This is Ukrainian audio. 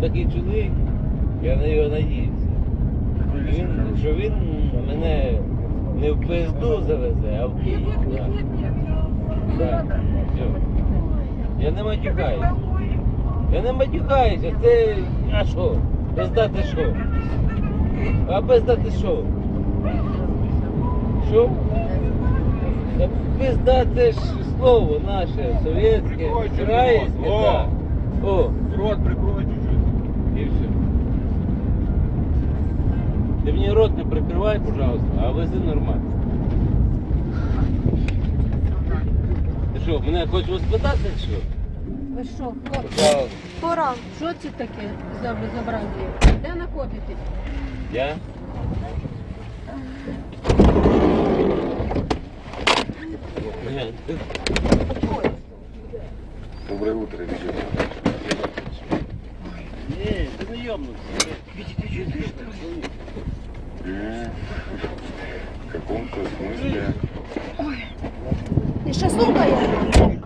такий чоловік, я на його надіюся. Він, що він мене не в пизду завезе, а в Київ. Так. Все. Я не матюкаюся. Я не матюкаюся, це а що? Пиздати що? А пиздати що? Що? Та пизда це ж слово наше, совєтське, Прикройте українське. О, Рот прикрой все. Ти мені рот не прикривай, пожалуйста, а вези нормально. Ти що, мене хочеш спитати, чи що? Ви що, хлопці? Пожалуйста. Пора. Що це таке за безобразие? Де знаходитесь? Я? Доброе утро, Витя. Ні, ти не йомнувся. В каком-то смысле. Ой, ще сейчас Громко.